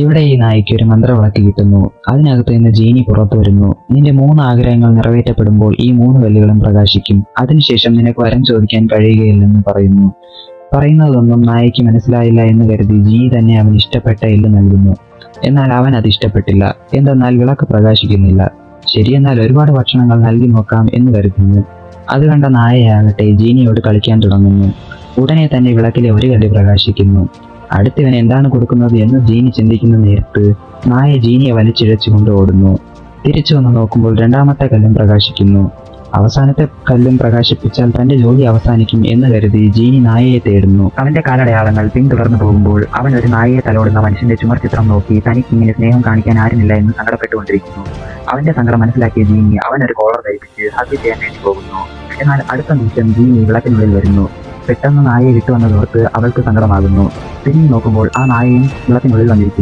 ഇവിടെ ഈ നായ്ക്ക് ഒരു മന്ത്രവിളക്ക് കിട്ടുന്നു. അതിനകത്ത് നിന്ന് ജീനി പുറത്തു വരുന്നു. നിന്റെ മൂന്ന് ആഗ്രഹങ്ങൾ നിറവേറ്റപ്പെടുമ്പോൾ ഈ മൂന്ന് വെല്ലുകളും പ്രകാശിക്കും. അതിനുശേഷം നിനക്ക് വരം ചോദിക്കാൻ കഴിയുകയില്ലെന്ന് പറയുന്നു. പറയുന്നതൊന്നും നായയ്ക്ക് മനസ്സിലായില്ല എന്ന് കരുതി ജീനി തന്നെ അവൻ ഇഷ്ടപ്പെട്ട എല്ല് നൽകുന്നു. എന്നാൽ അവൻ അത് ഇഷ്ടപ്പെട്ടില്ല. എന്തെന്നാൽ വിളക്ക് പ്രകാശിക്കുന്നില്ല. ശരിയെന്നാൽ ഒരുപാട് ഭക്ഷണങ്ങൾ നൽകി നോക്കാം എന്ന് കരുതുന്നു. അത് കണ്ട നായയാകട്ടെ ജീനിയോട് കളിക്കാൻ തുടങ്ങുന്നു. ഉടനെ തന്നെ വിളക്കിലെ ഒരു കല്ല് പ്രകാശിക്കുന്നു. അടുത്തവൻ എന്താണ് കൊടുക്കുന്നത് എന്ന് ജീനി ചിന്തിക്കുന്ന നേരത്ത് നായ ജീനിയെ വലിച്ചിഴച്ചുകൊണ്ട് ഓടുന്നു. തിരിച്ചു വന്ന് നോക്കുമ്പോൾ രണ്ടാമത്തെ കല്ലും പ്രകാശിക്കുന്നു. അവസാനത്തെ കല്ലും പ്രകാശിപ്പിച്ചാൽ തന്റെ ജോലി അവസാനിക്കും എന്ന് കരുതി ജീനി നായയെ തേടുന്നു. അവന്റെ കാലടയാളങ്ങൾ പിന്തുടർന്നു പോകുമ്പോൾ അവൻ ഒരു നായയെ തലോടുന്ന മനുഷ്യന്റെ ചുമർ ചിത്രം നോക്കി തനിക്ക് ഇങ്ങനെ സ്നേഹം കാണിക്കാൻ ആരുമില്ല എന്ന് സങ്കടപ്പെട്ടുകൊണ്ടിരിക്കുന്നു. അവന്റെ സങ്കടം മനസ്സിലാക്കിയ ജീനി അവൻ ഒരു കോളർ ധരിപ്പിച്ച് ഹഗ് ചെയ്യാൻ വേണ്ടി പോകുന്നു. എന്നാൽ അടുത്ത നിമിഷം ജീനി വിളക്കിനുള്ളിൽ വരുന്നു. പെട്ടെന്ന് നായയെ വിട്ടുവന്നതോർത്ത് അവൾക്ക് സങ്കടമാകുന്നു. തിരിഞ്ഞു നോക്കുമ്പോൾ ആ നായയും വെള്ളത്തിനുള്ളിൽ വന്നിരിക്കുന്നു.